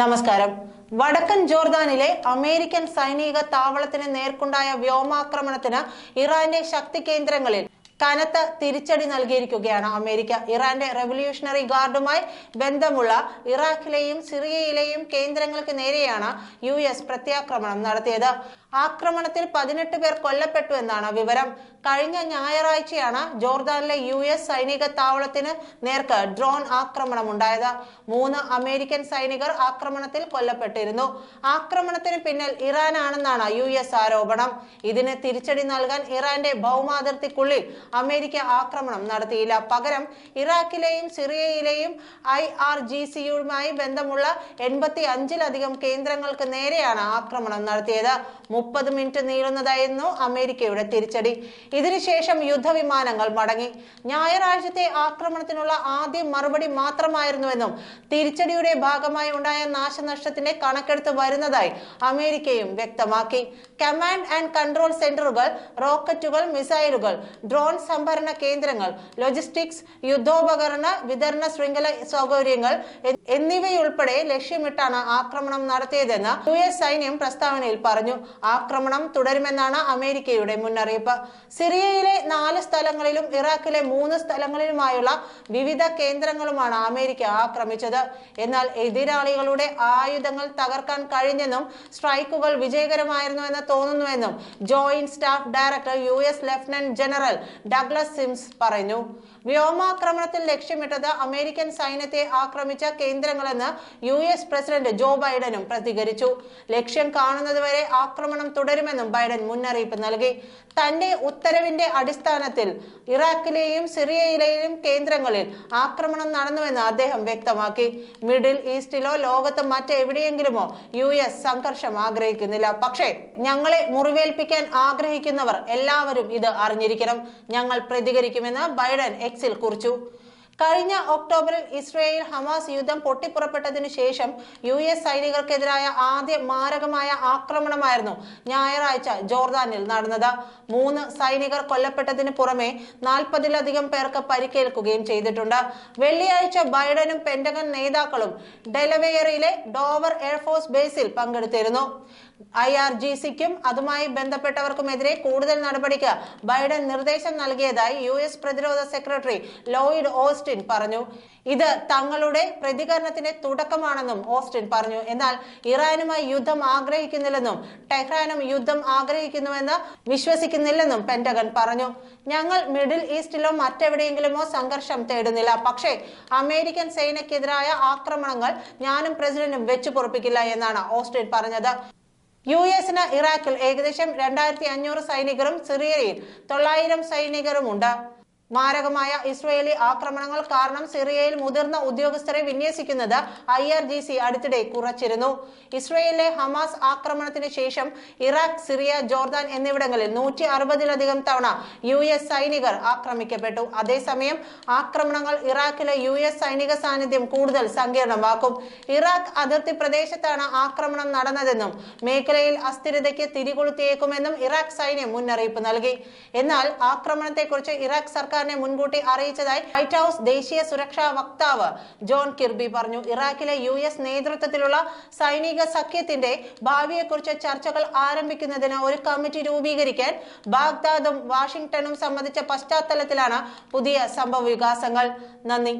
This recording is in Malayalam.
നമസ്കാരം. വടക്കൻ ജോർദാനിലെ അമേരിക്കൻ സൈനിക താവളത്തിന് നേർക്കുണ്ടായ വ്യോമാക്രമണത്തിന് ഇറാന്റെ ശക്തി കേന്ദ്രങ്ങളിൽ കനത്ത തിരിച്ചടി നൽകിയിരിക്കുകയാണ് അമേരിക്ക. ഇറാന്റെ റെവല്യൂഷണറി ഗാർഡുമായി ബന്ധമുള്ള ഇറാഖിലെയും സിറിയയിലെയും കേന്ദ്രങ്ങൾക്ക് നേരെയാണ് യു എസ് പ്രത്യാക്രമണം നടത്തിയത്. ആക്രമണത്തിൽ പതിനെട്ട് പേർ കൊല്ലപ്പെട്ടു എന്നാണ് വിവരം. കഴിഞ്ഞ ഞായറാഴ്ചയാണ് ജോർദാനിലെ യു എസ് സൈനിക താവളത്തിന് നേർക്ക് ഡ്രോൺ ആക്രമണം ഉണ്ടായത് മൂന്ന് അമേരിക്കൻ സൈനികർ ആക്രമണത്തിൽ കൊല്ലപ്പെട്ടിരുന്നു. ആക്രമണത്തിന് പിന്നിൽ ഇറാനാണെന്നാണ് യു എസ് ആരോപണം. ഇതിന് തിരിച്ചടി നൽകാൻ ഇറാന്റെ ഭൗമാതിർത്തിക്കുള്ളിൽ അമേരിക്ക ആക്രമണം നടത്തിയില്ല. പകരം ഇറാഖിലെയും സിറിയയിലെയും ഐ ആർ ജി സിയുമായി ബന്ധമുള്ള എൺപത്തി അഞ്ചിലധികം കേന്ദ്രങ്ങൾക്ക് നേരെയാണ് ആക്രമണം നടത്തിയത്. മുപ്പത് മിനിറ്റ് നീളുന്നതായിരുന്നു അമേരിക്കയുടെ തിരിച്ചടി. ഇതിനുശേഷം യുദ്ധവിമാനങ്ങൾ മടങ്ങി. ഞായറാഴ്ചത്തെ ആക്രമണത്തിനുള്ള ആദ്യ മറുപടി മാത്രമായിരുന്നുവെന്നും തിരിച്ചടിയുടെ ഭാഗമായി ഉണ്ടായ നാശനഷ്ടത്തിന്റെ കണക്കെടുത്ത് വരുന്നതായി അമേരിക്കയും വ്യക്തമാക്കി. കമാൻഡ് ആൻഡ് കൺട്രോൾ സെന്ററുകൾ റോക്കറ്റുകൾ മിസൈലുകൾ ഡ്രോൺ സംഭരണ കേന്ദ്രങ്ങൾ ലോജിസ്റ്റിക്സ് യുദ്ധോപകരണ വിതരണ ശൃംഖല സൗകര്യങ്ങൾ എന്നിവയുൾപ്പെടെ ലക്ഷ്യമിട്ടാണ് ആക്രമണം നടത്തിയതെന്ന് യു എസ് സൈന്യം പ്രസ്താവനയിൽ പറഞ്ഞു. ആക്രമണം തുടരുമെന്നാണ് അമേരിക്കയുടെ മുന്നറിയിപ്പ്. സിറിയയിലെ നാല് സ്ഥലങ്ങളിലും ഇറാഖിലെ മൂന്ന് സ്ഥലങ്ങളിലുമായുള്ള വിവിധ കേന്ദ്രങ്ങളുമാണ് അമേരിക്ക ആക്രമിച്ചത്. എന്നാൽ എതിരാളികളുടെ ആയുധങ്ങൾ തകർക്കാൻ കഴിഞ്ഞെന്നും സ്ട്രൈക്കുകൾ വിജയകരമായിരുന്നുവെന്ന് തോന്നുന്നുവെന്നും joint staff director U S lieutenant general Douglas Sims പറഞ്ഞു വ്യോമാക്രമണത്തിൽ ലക്ഷ്യമിട്ടത് അമേരിക്കൻ സൈന്യത്തെ ആക്രമിച്ച കേന്ദ്രങ്ങളെന്ന് യു എസ് പ്രസിഡന്റ് ജോ ബൈഡനും പ്രതികരിച്ചു. ലക്ഷ്യം കാണുന്നതുവരെ ആക്രമണം തുടരുമെന്നും ബൈഡൻ മുന്നറിയിപ്പ് നൽകി. തന്റെ ഉത്തരവിന്റെ അടിസ്ഥാനത്തിൽ ഇറാഖിലെയും സിറിയയിലെയും കേന്ദ്രങ്ങളിൽ ആക്രമണം നടന്നുവെന്ന് അദ്ദേഹം വ്യക്തമാക്കി. മിഡിൽ ഈസ്റ്റിലോ ലോകത്ത് മറ്റെവിടെയെങ്കിലുമോ യു എസ് സംഘർഷം ആഗ്രഹിക്കുന്നില്ല. പക്ഷേ ഞങ്ങളെ മുറിവേൽപ്പിക്കാൻ ആഗ്രഹിക്കുന്നവർ എല്ലാവരും ഇത് അറിഞ്ഞിരിക്കണം. ഞങ്ങൾ പ്രതികരിക്കുമെന്ന് ബൈഡൻ എക്സിൽ കുറിച്ചു. കഴിഞ്ഞ ഒക്ടോബറിൽ ഇസ്രയേൽ ഹമാസ് യുദ്ധം പൊട്ടിപ്പുറപ്പെട്ടതിനു ശേഷം യു എസ് സൈനികർക്കെതിരായ ആദ്യ മാരകമായ ആക്രമണമായിരുന്നു ഞായറാഴ്ച ജോർദാനിൽ നടന്നത്. മൂന്ന് സൈനികർ കൊല്ലപ്പെട്ടതിന് പുറമെ നാൽപ്പതിലധികം പേർക്ക് പരിക്കേൽക്കുകയും ചെയ്തിട്ടുണ്ട്. വെള്ളിയാഴ്ച ബൈഡനും പെന്റഗൺ നേതാക്കളും ഡെലവെയറിലെ ഡോവർ എയർഫോഴ്സ് ബേസിൽ പങ്കെടുത്തിരുന്നു. ഐ ആർ ജി സിക്കും അതുമായി ബന്ധപ്പെട്ടവർക്കുമെതിരെ കൂടുതൽ നടപടിക്ക് ബൈഡൻ നിർദ്ദേശം നൽകിയതായി യു എസ് പ്രതിരോധ സെക്രട്ടറി ലോയിഡ് ഓസ്റ്റിൻ പറഞ്ഞു. ഇത് തങ്ങളുടെ പ്രതികരണത്തിന്റെ തുടക്കമാണെന്നും ഓസ്റ്റിൻ പറഞ്ഞു. എന്നാൽ ഇറാനുമായി യുദ്ധം ആഗ്രഹിക്കുന്നില്ലെന്നും ടെഹ്റാനും യുദ്ധം ആഗ്രഹിക്കുന്നുവെന്ന് വിശ്വസിക്കുന്നില്ലെന്നും പെന്റഗൺ പറഞ്ഞു. ഞങ്ങൾ മിഡിൽ ഈസ്റ്റിലോ മറ്റെവിടെയെങ്കിലുമോ സംഘർഷം തേടുന്നില്ല. പക്ഷേ അമേരിക്കൻ സേനയ്ക്കെതിരായ ആക്രമണങ്ങൾ ഞാനും പ്രസിഡന്റും വെച്ചു പൊറപ്പിക്കില്ല എന്നാണ് ഓസ്റ്റിൻ പറഞ്ഞത്. യു എസിന് ഇറാഖിൽ ഏകദേശം രണ്ടായിരത്തി അഞ്ഞൂറ് സൈനികരും സിറിയയിൽ തൊള്ളായിരം സൈനികരുമുണ്ട്. മാരകമായ ഇസ്രയേലി ആക്രമണങ്ങൾ കാരണം സിറിയയിൽ മുതിർന്ന ഉദ്യോഗസ്ഥരെ വിന്യസിക്കുന്നത് ഐ ആർ ജി സി അടുത്തിടെ കുറച്ചിരുന്നു. ഇസ്രയേലിലെ ഹമാസ് ആക്രമണത്തിന് ശേഷം ഇറാഖ് സിറിയ ജോർദാൻ എന്നിവിടങ്ങളിൽ നൂറ്റി അറുപതിലധികം തവണ യു എസ് സൈനികർ ആക്രമിക്കപ്പെട്ടു. അതേസമയം ആക്രമണങ്ങൾ ഇറാഖിലെ യു എസ് സൈനിക സാന്നിധ്യം കൂടുതൽ സങ്കീർണമാക്കും. ഇറാഖ് അതിർത്തി പ്രദേശത്താണ് ആക്രമണം നടന്നതെന്നും മേഖലയിൽ അസ്ഥിരതയ്ക്ക് തിരികൊളുത്തിയേക്കുമെന്നും ഇറാഖ് സൈന്യം മുന്നറിയിപ്പ് നൽകി. എന്നാൽ ആക്രമണത്തെക്കുറിച്ച് ഇറാഖ് സർക്കാരിനെ മുൻകൂട്ടി അറിയിച്ചതായി വൈറ്റ് ഹൌസ് ദേശീയ സുരക്ഷാ വക്താവ് ജോൺ കിർബി പറഞ്ഞു. ഇറാഖിലെ യു എസ് നേതൃത്വത്തിലുള്ള സൈനിക സഖ്യത്തിന്റെ ഭാവിയെക്കുറിച്ച് ചർച്ചകൾ ആരംഭിക്കുന്നതിന് ഒരു കമ്മിറ്റി രൂപീകരിക്കാൻ ബാഗ്ദാദും വാഷിംഗ്ടണും സംബന്ധിച്ച പശ്ചാത്തലത്തിലാണ് പുതിയ സംഭവ വികാസങ്ങൾ. നന്ദി.